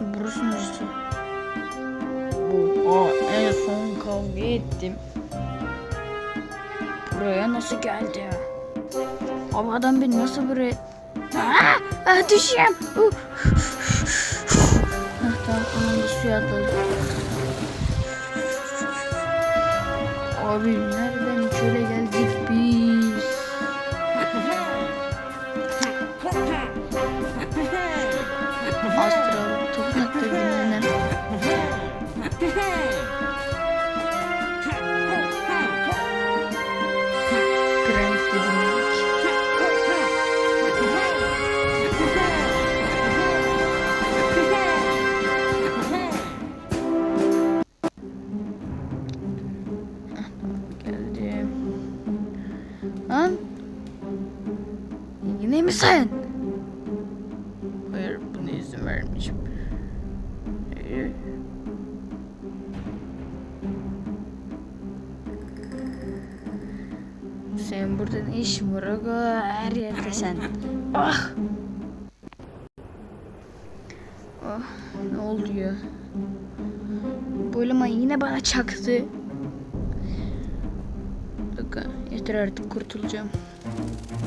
Burası neresi? Bu. Aa, en son kavga ettim. Buraya nasıl geldi ya? Abi adam beni nasıl buraya... Aa, ah, düşeyim. Uh. Hah, tamam sonunda suya atladım. Abi vermeyeceğim. Ee, Senin burada ne işin var aga? Her yerde sen. Ah! Ah ne oldu ya? Bu eleman yine bana çaktı. Aga yeter artık kurtulacağım.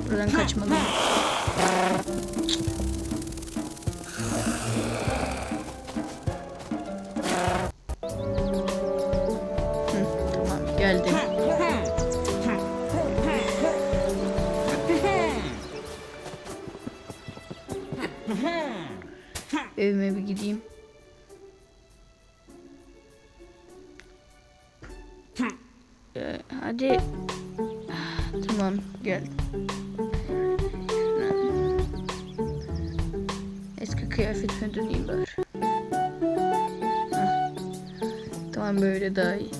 Buradan kaçmalıyım. Hadi. Tamam gel. Eski kıyafetime döneyim bari. Tamam böyle daha iyi.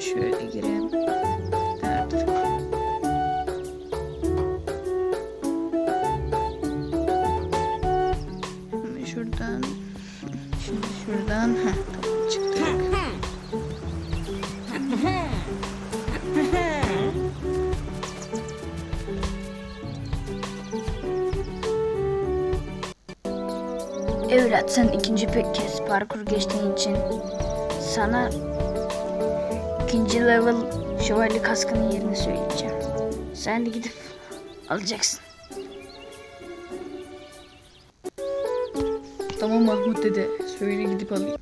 Şöyle gireyim. Şuradan. Şimdi şuradan. Heh, çıktık. Sen ikinci pek kez parkur geçtiğin için sana ikinci level şövalye kaskının yerini söyleyeceğim. Sen de gidip alacaksın. Tamam Mahmut dede. Söyle gidip alayım.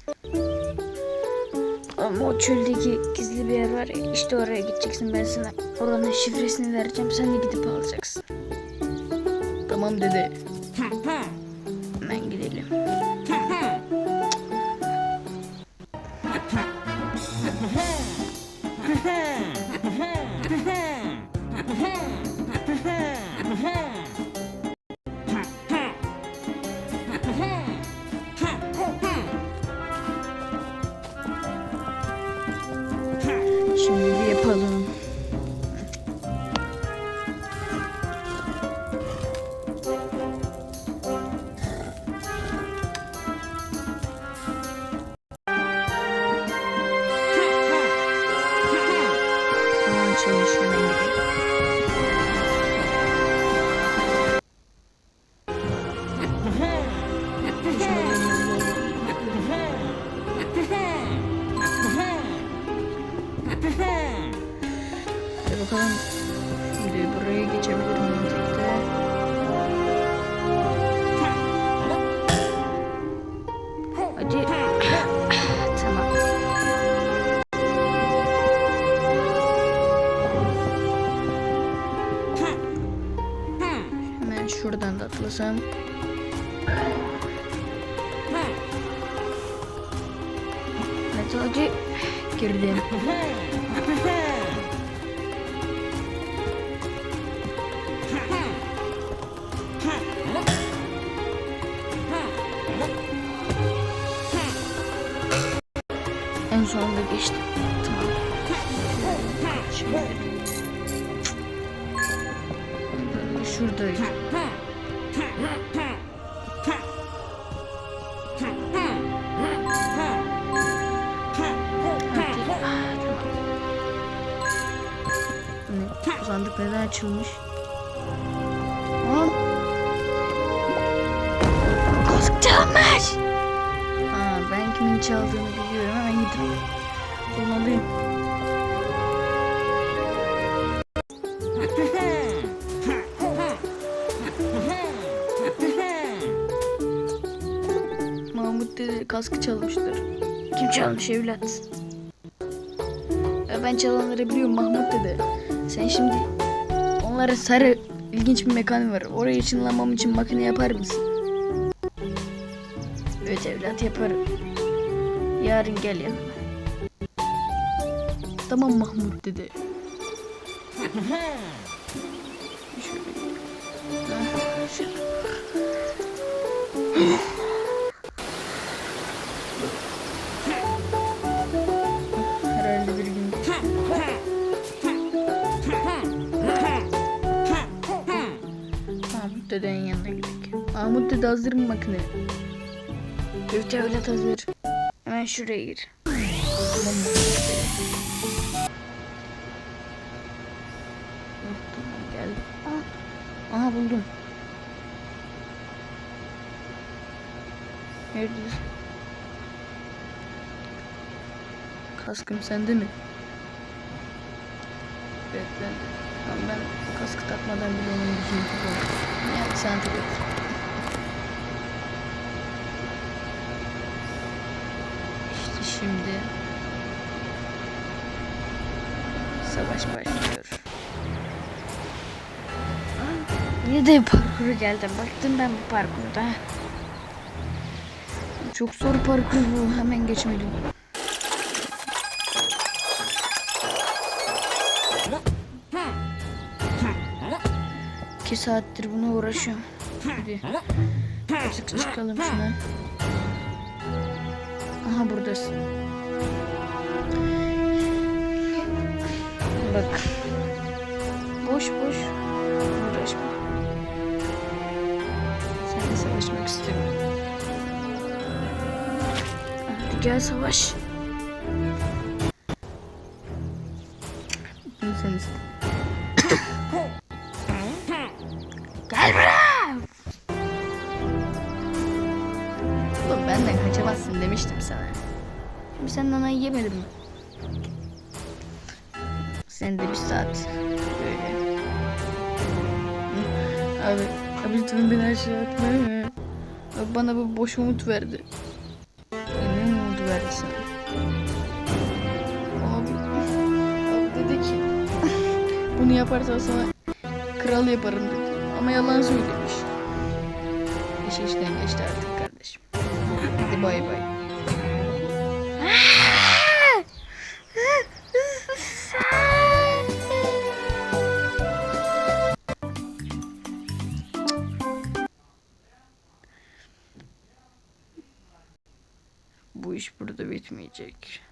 Ama o çöldeki gizli bir yer var ya işte oraya gideceksin ben sana oranın şifresini vereceğim sen de gidip alacaksın. Tamam dede. Şimdi yapalım. Ben gidelim. Hadi bakalım. Şimdi buraya geçebilirim mantıkta. Hadi. Şuradan da atlasam. Hadi. Girdim. En sonunda geçtim. Tamam. Şimdi. Neden açılmış? Kask çalmış. Aa, ben kimin çaldığını biliyorum. Hemen gidip bulmalıyım. Mahmut dedi kaskı çalmıştır. Kim çalmış evlat? Ya ben çalanları biliyorum Mahmut dedi. Sen şimdi onlara sarı ilginç bir mekan var. Oraya ışınlanmam için makine yapar mısın? Evet evlat yaparım. Yarın gel yanıma. Tamam Mahmut dedi. Şöyle. Yanına gidelim. Mahmut dede hazır mı makine? Evet evlat hazır. Hemen şuraya gir. Tamam tamam. Aa, aha buldum. Neredesin? Kaskım sende mi? Evet ben. Ama ben kaskı takmadan bile onun gücünü tutuyorum. Takıp. İşte şimdi savaş başlıyor. Aa, Yine de parkuru geldim. Baktım ben bu parkurda. Çok zor parkur bu. Hemen geçmeliyim. İki saattir buna uğraşıyorum. Hadi. Artık çıkalım şuna. Aha buradasın. Bak. Boş boş. Uğraşma. Seninle savaşmak istemiyorum. Hadi gel savaş. Sen iste. Sen nanayı yemedin mi? Sen de bir saat böyle. Abi, abi lütfen beni aşağı atma. Abi bana bu boş umut verdi. Ne umut verdi sana? Abi, abi dedi ki bunu yaparsan sana kral yaparım dedi. Ama yalan söylemiş. İş işten geçti artık kardeşim. Hadi bay bay. Bu iş burada bitmeyecek.